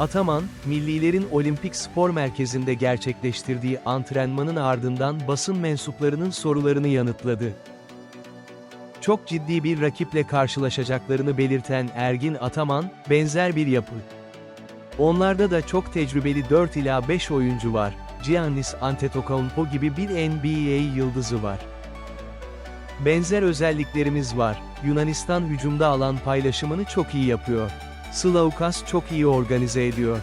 Ataman, millilerin olimpik spor merkezinde gerçekleştirdiği antrenmanın ardından basın mensuplarının sorularını yanıtladı. Çok ciddi bir rakiple karşılaşacaklarını belirten Ergin Ataman, benzer bir yapı. Onlarda da çok tecrübeli 4 ila 5 oyuncu var. Giannis Antetokounmpo gibi bir NBA yıldızı var. Benzer özelliklerimiz var. Yunanistan hücumda alan paylaşımını çok iyi yapıyor. Slavkas çok iyi organize ediyor.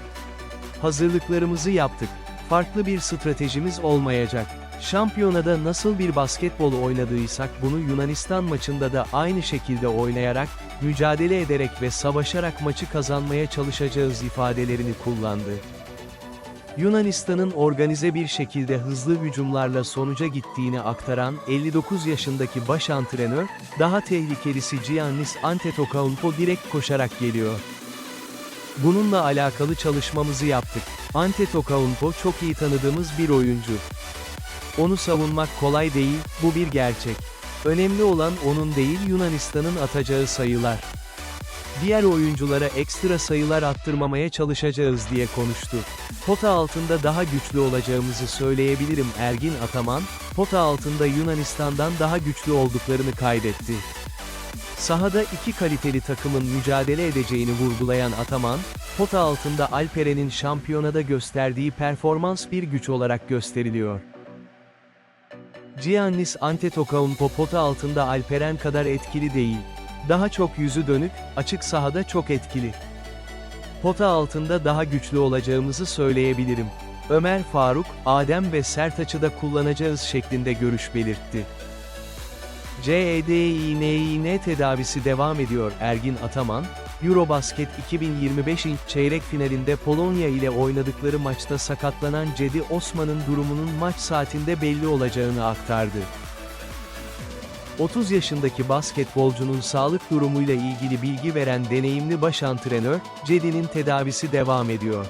Hazırlıklarımızı yaptık. Farklı bir stratejimiz olmayacak. Şampiyonada nasıl bir basketbol oynadıysak bunu Yunanistan maçında da aynı şekilde oynayarak, mücadele ederek ve savaşarak maçı kazanmaya çalışacağız ifadelerini kullandı. Yunanistan'ın organize bir şekilde hızlı hücumlarla sonuca gittiğini aktaran 59 yaşındaki baş antrenör, daha tehlikelisi Giannis Antetokounmpo direkt koşarak geliyor. Bununla alakalı çalışmamızı yaptık. Antetokounmpo çok iyi tanıdığımız bir oyuncu. Onu savunmak kolay değil, bu bir gerçek. Önemli olan onun değil Yunanistan'ın atacağı sayılar. Diğer oyunculara ekstra sayılar attırmamaya çalışacağız diye konuştu. Pota altında daha güçlü olacağımızı söyleyebilirim Ergin Ataman, pota altında Yunanistan'dan daha güçlü olduklarını kaydetti. Sahada iki kaliteli takımın mücadele edeceğini vurgulayan Ataman, pota altında Alperen'in şampiyonada gösterdiği performans bir güç olarak gösteriliyor. Giannis Antetokounmpo pota altında Alperen kadar etkili değil. Daha çok yüzü dönük, açık sahada çok etkili. Pota altında daha güçlü olacağımızı söyleyebilirim. Ömer Faruk, Adem ve Sertaç'ı da kullanacağız şeklinde görüş belirtti. CEDİNİN tedavisi devam ediyor Ergin Ataman, Eurobasket 2025 'in çeyrek finalinde Polonya ile oynadıkları maçta sakatlanan Cedi Osman'ın durumunun maç saatinde belli olacağını aktardı. 30 yaşındaki basketbolcunun sağlık durumuyla ilgili bilgi veren deneyimli baş antrenör, Cedi'nin tedavisi devam ediyor.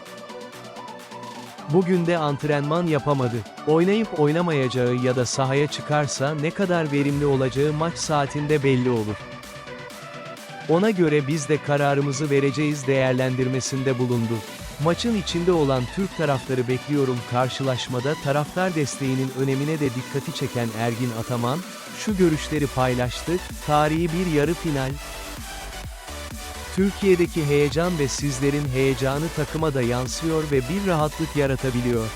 Bugün de antrenman yapamadı. Oynayıp oynamayacağı ya da sahaya çıkarsa ne kadar verimli olacağı maç saatinde belli olur. Ona göre biz de kararımızı vereceğiz değerlendirmesinde bulundu. Maçın içinde olan Türk taraftarı bekliyorum karşılaşmada taraftar desteğinin önemine de dikkati çeken Ergin Ataman, şu görüşleri paylaştı, tarihi bir yarı final, Türkiye'deki heyecan ve sizlerin heyecanı takıma da yansıyor ve bir rahatlık yaratabiliyor.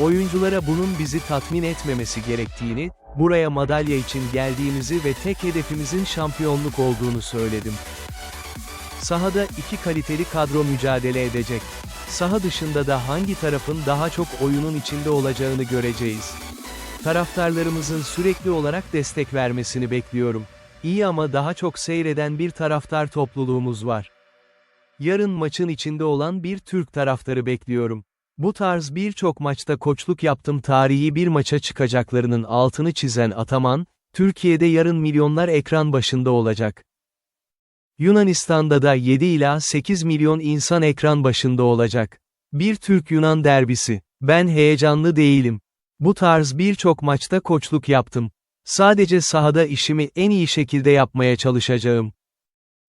Oyunculara bunun bizi tatmin etmemesi gerektiğini, buraya madalya için geldiğimizi ve tek hedefimizin şampiyonluk olduğunu söyledim. Sahada iki kaliteli kadro mücadele edecek. Saha dışında da hangi tarafın daha çok oyunun içinde olacağını göreceğiz. Taraftarlarımızın sürekli olarak destek vermesini bekliyorum. İyi ama daha çok seyreden bir taraftar topluluğumuz var. Yarın maçın içinde olan bir Türk taraftarı bekliyorum. Bu tarz birçok maçta koçluk yaptım tarihi bir maça çıkacaklarının altını çizen Ataman, Türkiye'de yarın milyonlar ekran başında olacak. Yunanistan'da da 7 ila 8 milyon insan ekran başında olacak. Bir Türk-Yunan derbisi. Ben heyecanlı değilim. Bu tarz birçok maçta koçluk yaptım. Sadece sahada işimi en iyi şekilde yapmaya çalışacağım.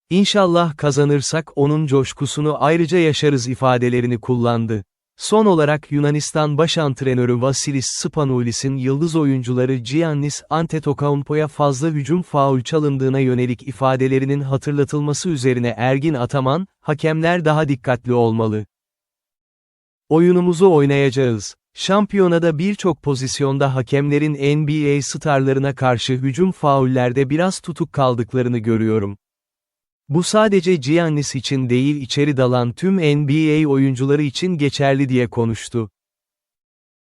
İnşallah kazanırsak onun coşkusunu ayrıca yaşarız ifadelerini kullandı. Son olarak Yunanistan baş antrenörü Vasilis Spanoulis'in yıldız oyuncuları Giannis Antetokounmpo'ya fazla hücum faul çalındığına yönelik ifadelerinin hatırlatılması üzerine Ergin Ataman, hakemler daha dikkatli olmalı. Oyunumuzu oynayacağız. Şampiyonada birçok pozisyonda hakemlerin NBA starlarına karşı hücum faullerde biraz tutuk kaldıklarını görüyorum. Bu sadece Giannis için değil içeri dalan tüm NBA oyuncuları için geçerli diye konuştu.